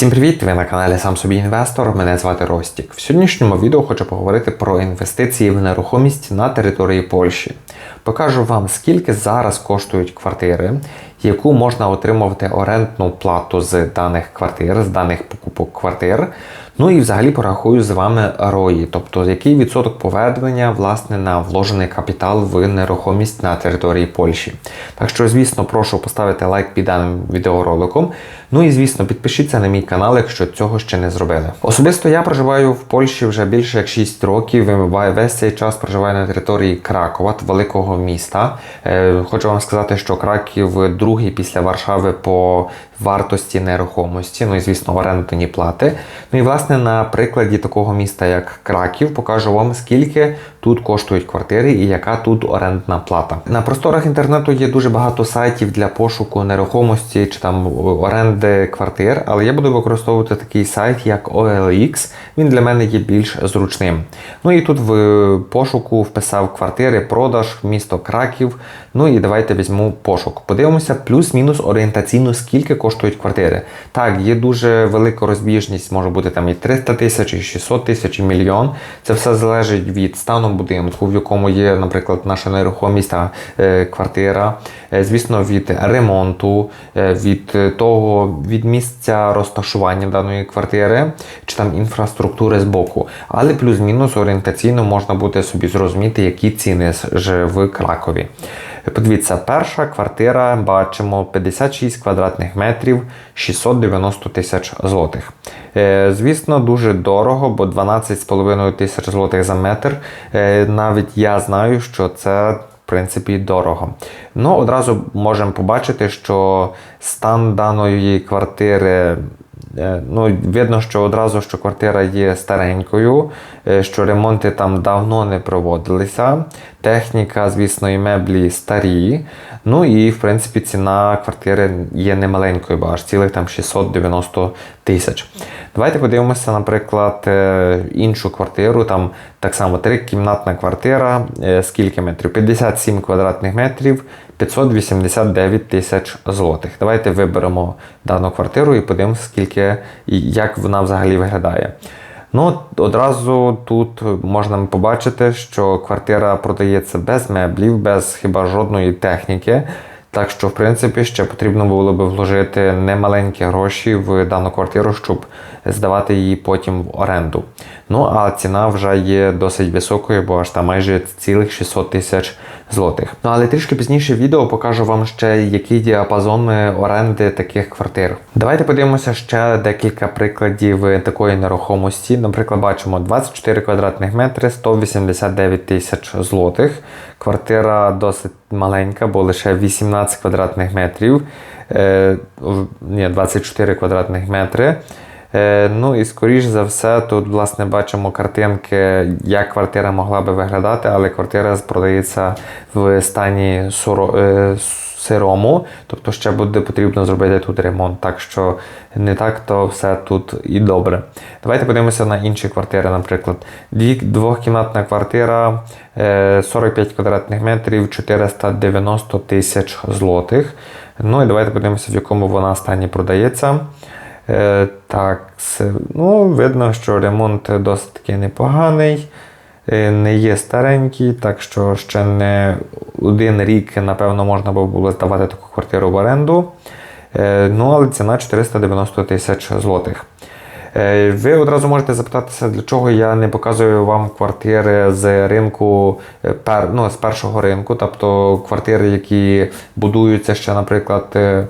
Всім привіт! Ви на каналі Сам собі інвестор. Мене звати Ростік. В сьогоднішньому відео хочу поговорити про інвестиції в нерухомість на території Польщі. Покажу вам, скільки зараз коштують квартири, яку можна отримувати орендну плату з даних квартир, з даних покупок квартир. Ну і взагалі порахую з вами ROI, тобто який відсоток повернення власне на вложений капітал в нерухомість на території Польщі. Так що, звісно, прошу поставити лайк під даним відеороликом. Ну і звісно, підпишіться на мій канал, якщо цього ще не зробили. Особисто я проживаю в Польщі вже більше як 6 років. Весь цей час проживаю на території Кракова, великого міста. Е, Хочу вам сказати, що Краків другий після Варшави по вартості нерухомості, ну і звісно, орендні плати. Ну і власне на прикладі такого міста, як Краків, покажу вам, скільки тут коштують квартири і яка тут орендна плата. На просторах інтернету є дуже багато сайтів для пошуку нерухомості чи там оренди квартир, але я буду використовувати такий сайт, як OLX. Він для мене є більш зручним. Ну і тут в пошуку вписав квартири, продаж, місто Краків. Ну і давайте візьму пошук. Подивимося плюс-мінус орієнтаційно, скільки коштують квартири. Так, є дуже велика розбіжність, може бути там і 300 тисяч, і 600 тисяч, і мільйон. Це все залежить від стану будинку, в якому є, наприклад, наша нерухомість та е, квартира. Е, звісно, від ремонту, е, від того, від місця розташування даної квартири, чи там інфраструктури з боку. Але плюс-мінус орієнтаційно можна буде собі зрозуміти, які ціни ж в Кракові. Подивіться, перша квартира, бачимо 56 квадратних метрів, 690 тисяч злотих. Е, звісно, дуже дорого, бо 12,5 тисяч злотих за метр. Е, навіть я знаю, що це. В принципі, дорого. Ну, одразу можемо побачити, що стан даної квартири ну, Видно, що одразу що квартира є старенькою, е, що ремонти там давно не проводилися. Техніка, звісно, і меблі старі. Ну і в принципі ціна квартири є немаленькою, бо аж цілих там 690 тисяч. Давайте подивимося, наприклад, е, іншу квартиру. Там так само трикімнатна квартира, скільки метрів? 57 квадратних метрів. 589 тисяч злотих. Давайте виберемо дану квартиру і подивимося, скільки і як вона взагалі виглядає. Ну, Одразу тут можна побачити, що квартира продається без меблів, без хіба жодної техніки. Так що, в принципі, ще потрібно було би вложити немаленькі гроші в дану квартиру, щоб здавати її потім в оренду. Ну, а ціна вже є досить високою, бо аж там майже цілих 600 тисяч злотих. Ну, але трішки пізніше відео покажу вам ще, який діапазон оренди таких квартир. Давайте подивимося ще декілька прикладів такої нерухомості. Наприклад, бачимо 24 квадратних метри, 189 тисяч злотих. Квартира досить маленька, бо лише 18 квадратних метрів. Е, ні, 24 квадратних метри. Е, ну і скоріш за все, тут власне бачимо картинки, як квартира могла би виглядати, але квартира продається в стані суро, е, сирому, тобто ще буде потрібно зробити тут ремонт. Так що не так то все тут і добре. Давайте подивимося на інші квартири, наприклад. Двохкімнатна квартира 45 е, квадратних метрів, 490 тисяч злотих. Ну і давайте подивимося, в якому вона стані продається. Е, так, ну, видно, що ремонт досить непоганий, е, не є старенький, так що ще не один рік, напевно, можна було здавати таку квартиру в оренду. Е, ну, але ціна 490 тисяч злотих. Е, ви одразу можете запитатися, для чого я не показую вам квартири з ринку е, ну, з першого ринку, тобто квартири, які будуються ще, наприклад, е,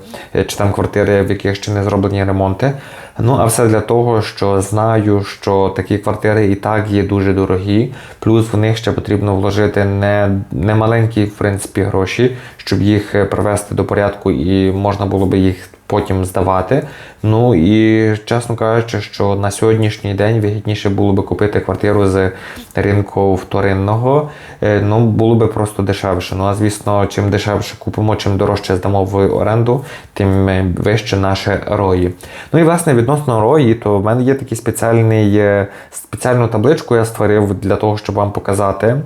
чи там квартири, в яких ще не зроблені ремонти. Ну, а все для того, що знаю, що такі квартири і так є дуже дорогі, плюс в них ще потрібно вложити не, не маленькі в принципі, гроші, щоб їх привести до порядку і можна було би їх потім здавати. Ну і чесно кажучи, що на сьогоднішній день вигідніше було би купити квартиру з ринку вторинного, е, ну було би просто дешевше. Ну а звісно, чим дешевше купимо, чим дорожче здамо в оренду, тим вище наше рої. Ну і власне відносно рої, то в мене є такий спеціальний е, спеціальну табличку, я створив для того, щоб вам показати.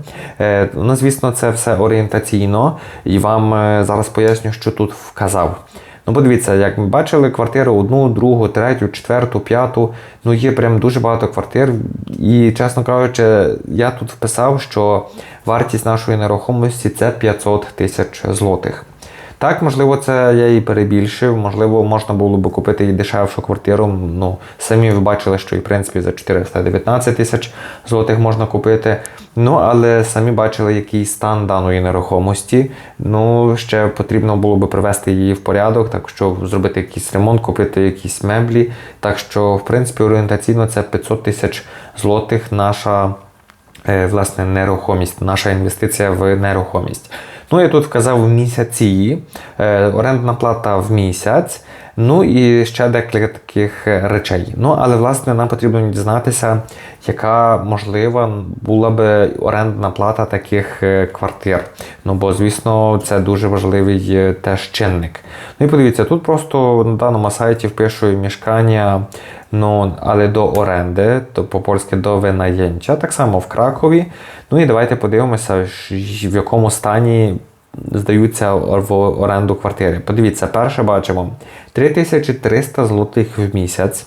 Е, ну, звісно, це все орієнтаційно, і вам зараз поясню, що тут вказав. Ну, подивіться, як ми бачили, квартири одну, другу, третю, четверту, п'яту. Ну, є прям дуже багато квартир. І, чесно кажучи, я тут вписав, що вартість нашої нерухомості це 500 тисяч злотих. Так, можливо, це я і перебільшив. Можливо, можна було би купити і дешевшу квартиру. Ну, самі ви бачили, що і в принципі за 419 тисяч злотих можна купити. Ну, але самі бачили, який стан даної нерухомості. Ну, ще потрібно було би привести її в порядок, так що зробити якийсь ремонт, купити якісь меблі. Так що, в принципі, орієнтаційно це 500 тисяч злотих наша е, власне нерухомість, наша інвестиція в нерухомість. Ну, я тут вказав місяці, е, орендна плата в місяць, ну і ще декілька таких е, речей. Ну, але власне нам потрібно дізнатися, яка можлива була би орендна плата таких е, квартир. Ну, бо, звісно, це дуже важливий е, теж чинник. Ну і подивіться, тут просто на даному сайті впишу мішкання. Ну, але до оренди, то по-польськи до винайęcia, так само в Кракові. Ну і давайте подивимося, в якому стані здаються в оренду квартири. Подивіться, перше бачимо 3300 злотих в місяць,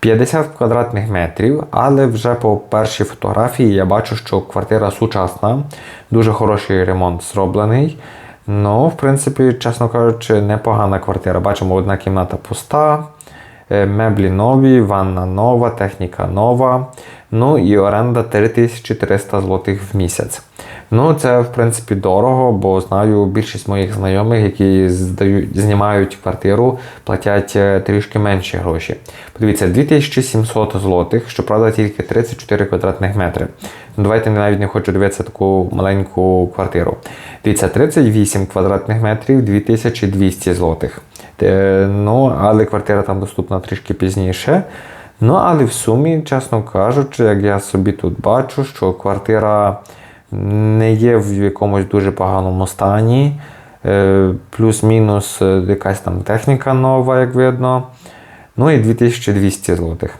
50 квадратних метрів, але вже по першій фотографії я бачу, що квартира сучасна, дуже хороший ремонт зроблений. Ну, в принципі, чесно кажучи, непогана квартира. Бачимо, одна кімната пуста. Е, Меблі нові, ванна нова, техніка нова. Ну і оренда 3300 злотих в місяць. Ну, це в принципі дорого, бо знаю більшість моїх знайомих, які здають, знімають квартиру, платять е, трішки менші гроші. Подивіться, 2700 злотих, щоправда, тільки 34 квадратних метри. Ну, давайте навіть не хочу дивитися таку маленьку квартиру. Дивіться, 38 квадратних метрів, 2200 злотих. Е, Ну, але квартира там доступна трішки пізніше. Ну, але в сумі, чесно кажучи, як я собі тут бачу, що квартира не є в якомусь дуже поганому стані. Е, Плюс-мінус е, якась там техніка нова, як видно. Ну і 2200 злотих.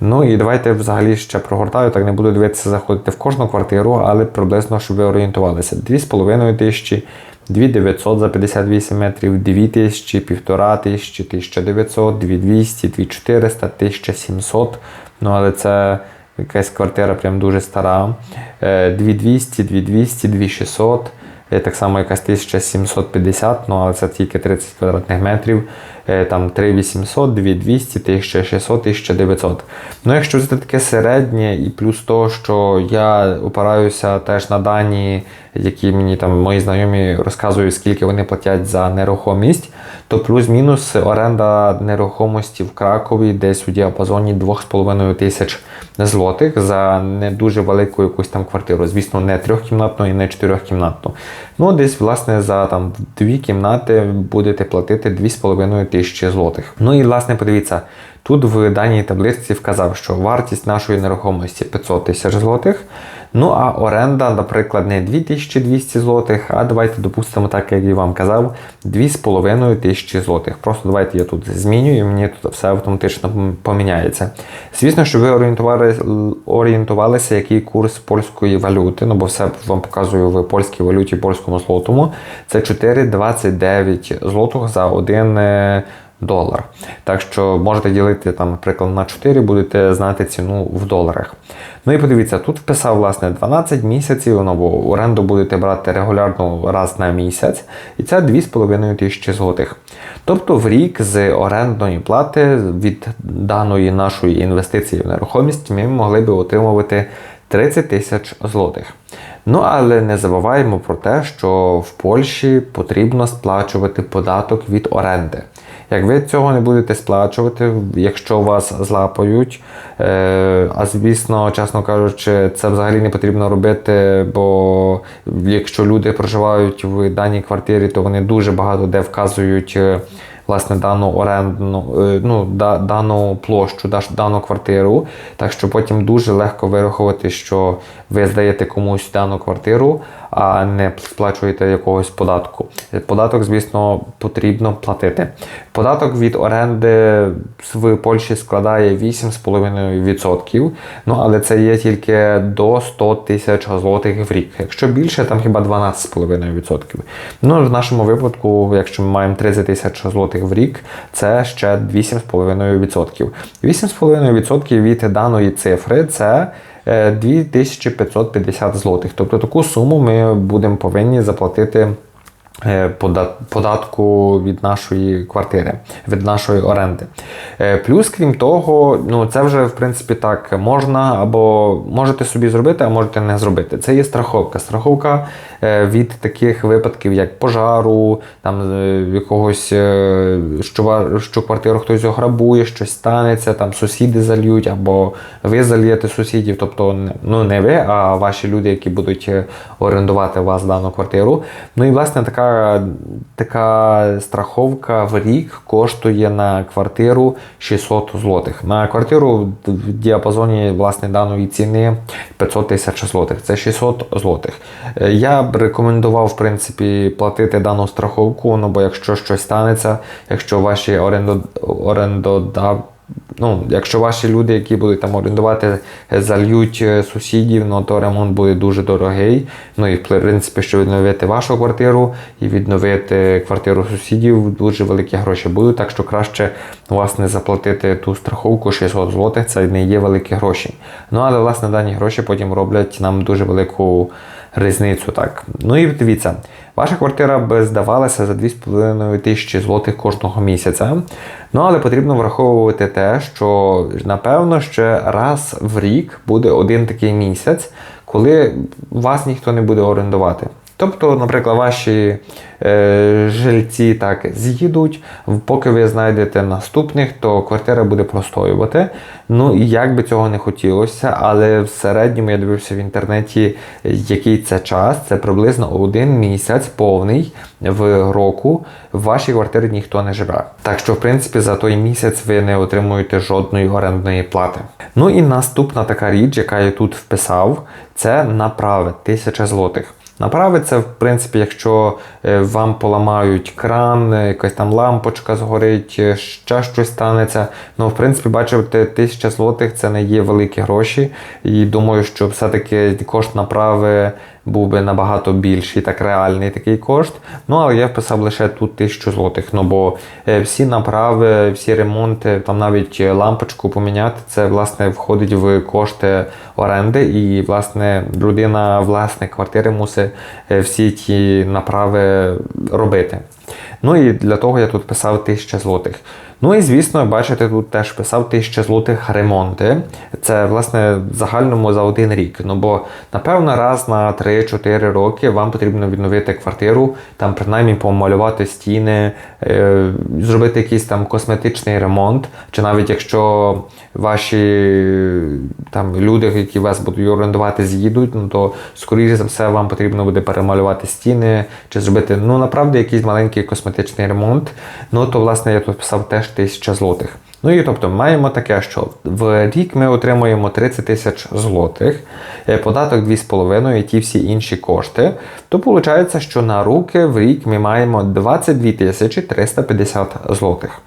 Ну і давайте взагалі ще прогортаю, так не буду дивитися, заходити в кожну квартиру, але приблизно, щоб ви орієнтувалися. 2,5 тисячі, 2900 за 58 метрів, 2000, 1500, 1900, 2200, 2400, 1700. Ну, але це якась квартира прям дуже стара. Е, 2200, 2200, 2600. Е, Так само якась 1750, ну але це тільки 30 квадратних метрів. Е, Там 3800, 2200, 1600, 1900. Ну, якщо взяти таке середнє, і плюс то, що я опираюся теж на дані, які мені там мої знайомі розказують, скільки вони платять за нерухомість, то плюс-мінус оренда нерухомості в Кракові десь у діапазоні 2,5 тисяч злотих за не дуже велику якусь там квартиру. Звісно, не трьохкімнатну і не чотирьохкімнатну. Ну, десь, власне, за там дві кімнати будете платити 2,5 тисячі злотих. Ну і власне, подивіться, тут в даній таблиці вказав, що вартість нашої нерухомості 500 тисяч злотих. Ну а оренда, наприклад, не 2200 злотих, а давайте допустимо, так як і вам казав, 2,5 тисячі злотих. Просто давайте я тут змінюю, і мені тут все автоматично поміняється. Звісно, що ви орієнтували, орієнтувалися, який курс польської валюти, ну бо все вам показую в польській валюті, польському злотому. Це 4,29 злотих за один. Долар. Так що можете ділити, там, наприклад, на 4, будете знати ціну в доларах. Ну і подивіться, тут вписав власне 12 місяців, бо оренду будете брати регулярно раз на місяць, і це 2,5 тисячі злотих. Тобто в рік з орендної плати від даної нашої інвестиції в нерухомість ми могли би отримувати 30 тисяч злотих. Ну, але не забуваємо про те, що в Польщі потрібно сплачувати податок від оренди. Як ви цього не будете сплачувати, якщо вас злапають, е, а звісно, чесно кажучи, це взагалі не потрібно робити, бо якщо люди проживають в даній квартирі, то вони дуже багато де вказують. Власне, дану орендну, е, ну, да- дану площу, дану квартиру. Так що потім дуже легко вирахувати, що ви здаєте комусь дану квартиру, а не сплачуєте якогось податку. Податок, звісно, потрібно платити. Податок від оренди в Польщі складає 8,5%. Ну, але це є тільки до 100 тисяч злотих в рік. Якщо більше, там хіба 12,5%. Ну, в нашому випадку, якщо ми маємо 30 тисяч злотих в рік це ще 8,5%. 8,5% від даної цифри це 2550 злотих. Тобто таку суму ми будемо повинні заплатити е, податку від нашої квартири, від нашої оренди. Е, Плюс, крім того, ну це вже в принципі так можна або можете собі зробити, а можете не зробити. Це є страховка. Страховка е, від таких випадків, як пожару, там е, якогось, е, що, що квартиру хтось ограбує, щось станеться, там сусіди зальють, або ви зальєте сусідів, тобто ну не ви, а ваші люди, які будуть е, орендувати у вас дану квартиру. Ну і власне така, така страховка в рік коштує на квартиру 600 злотих. На квартиру в діапазоні власне даної ціни 500 тисяч злотих. Це 600 злотих. Е, Я б рекомендував в принципі платити дану страховку, ну бо якщо щось станеться, якщо ваші орендо, орендодав, Ну, якщо ваші люди, які будуть там орендувати, е, зальють е, сусідів, ну то ремонт буде дуже дорогий. Ну і в принципі, щоб відновити вашу квартиру і відновити квартиру сусідів, дуже великі гроші будуть. Так що краще власне заплатити ту страховку 600 злотих, це не є великі гроші. Ну але власне дані гроші потім роблять нам дуже велику різницю. Так. Ну і дивіться, ваша квартира би здавалася за 2,5 тисячі злотих кожного місяця. Ну, але потрібно враховувати те, що напевно ще раз в рік буде один такий місяць, коли вас ніхто не буде орендувати. Тобто, наприклад, ваші е, жильці так з'їдуть, поки ви знайдете наступних, то квартира буде простоювати. Ну і як би цього не хотілося, але в середньому я дивився в інтернеті, який це час. Це приблизно один місяць повний в року. В вашій квартирі ніхто не живе. Так що, в принципі, за той місяць ви не отримуєте жодної орендної плати. Ну і наступна така річ, яка я тут вписав, це направи 1000 злотих. Направи це, в принципі, якщо е, вам поламають кран, е, якась там лампочка згорить, е, ще щось станеться. Ну, в принципі, бачите, тисяча злотих це не є великі гроші. І думаю, що все-таки кошт направи був би набагато більший, так реальний такий кошт. Ну, але я вписав лише тут тисячу злотих. Ну бо е, всі направи, всі ремонти, там навіть е, лампочку поміняти, це власне входить в кошти оренди. І власне людина, власник квартири мусить е, всі ті направи робити. Ну і для того я тут писав 1000 злотих. Ну і звісно, бачите, тут теж писав 1000 злотих ремонти. Це власне в загальному за один рік. Ну бо напевно раз на 3-4 роки вам потрібно відновити квартиру, там принаймні помалювати стіни, е, зробити якийсь там косметичний ремонт. Чи навіть якщо ваші там люди, які вас будуть орендувати, з'їдуть, ну то скоріше за все вам потрібно буде перемалювати стіни чи зробити ну направді якийсь маленький косметичний ремонт. Ну то власне я тут писав теж 1000 злотих. Ну і тобто маємо таке, що в рік ми отримуємо 30 тисяч злотих, е, податок 2,5 і ті всі інші кошти. То виходить, що на руки в рік ми маємо 22 тисячі 350 злотих.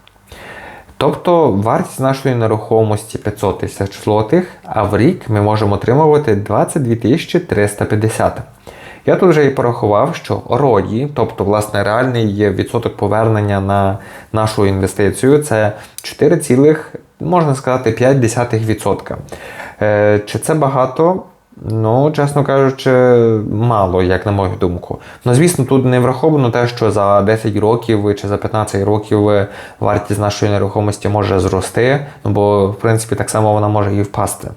Тобто вартість нашої нерухомості 500 тисяч злотих, а в рік ми можемо отримувати 22 тисячі 350. Я тут вже і порахував, що роді, тобто власне реальний відсоток повернення на нашу інвестицію, це 4, можна сказати 0,5%. Е, Чи це багато? Ну, чесно кажучи, мало, як на мою думку. Ну, звісно, тут не враховано те, що за 10 років чи за 15 років вартість нашої нерухомості може зрости, ну бо в принципі так само вона може і впасти.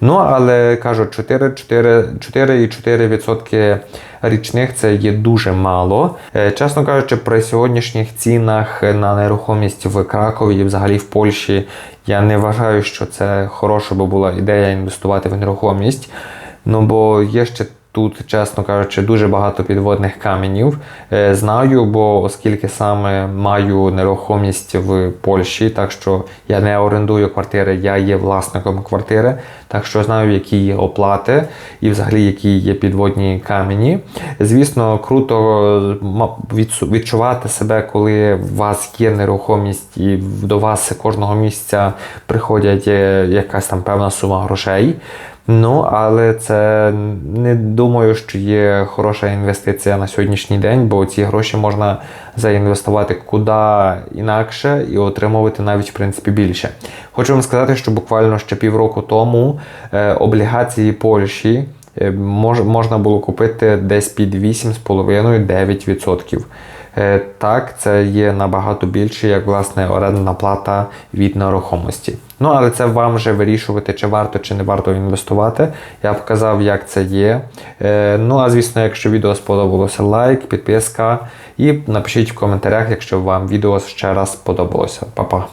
Ну, але кажу, 4, 4, 4,4% річних це є дуже мало. Е, Чесно кажучи, при сьогоднішніх цінах на нерухомість в Кракові і взагалі в Польщі я не вважаю, що це хороша би була ідея інвестувати в нерухомість. Ну бо є ще тут, чесно кажучи, дуже багато підводних каменів. Е, Знаю, бо оскільки саме маю нерухомість в Польщі, так що я не орендую квартири, я є власником квартири, так що знаю, які є оплати і взагалі які є підводні камені. Звісно, круто ма- відчувати себе, коли у вас є нерухомість і до вас кожного місяця приходять е, якась там певна сума грошей. Ну, але це не думаю, що є хороша інвестиція на сьогоднішній день, бо ці гроші можна заінвестувати куди інакше і отримувати навіть в принципі більше. Хочу вам сказати, що буквально ще півроку тому е, облігації Польщі е, мож, можна було купити десь під 8,5-9%. Е, Так, це є набагато більше, як власне орендна плата від нерухомості. Ну, але це вам вже вирішувати, чи варто чи не варто інвестувати. Я показав, як це є. Е, Ну, а звісно, якщо відео сподобалося, лайк, підписка і напишіть в коментарях, якщо вам відео ще раз сподобалося. Па-па!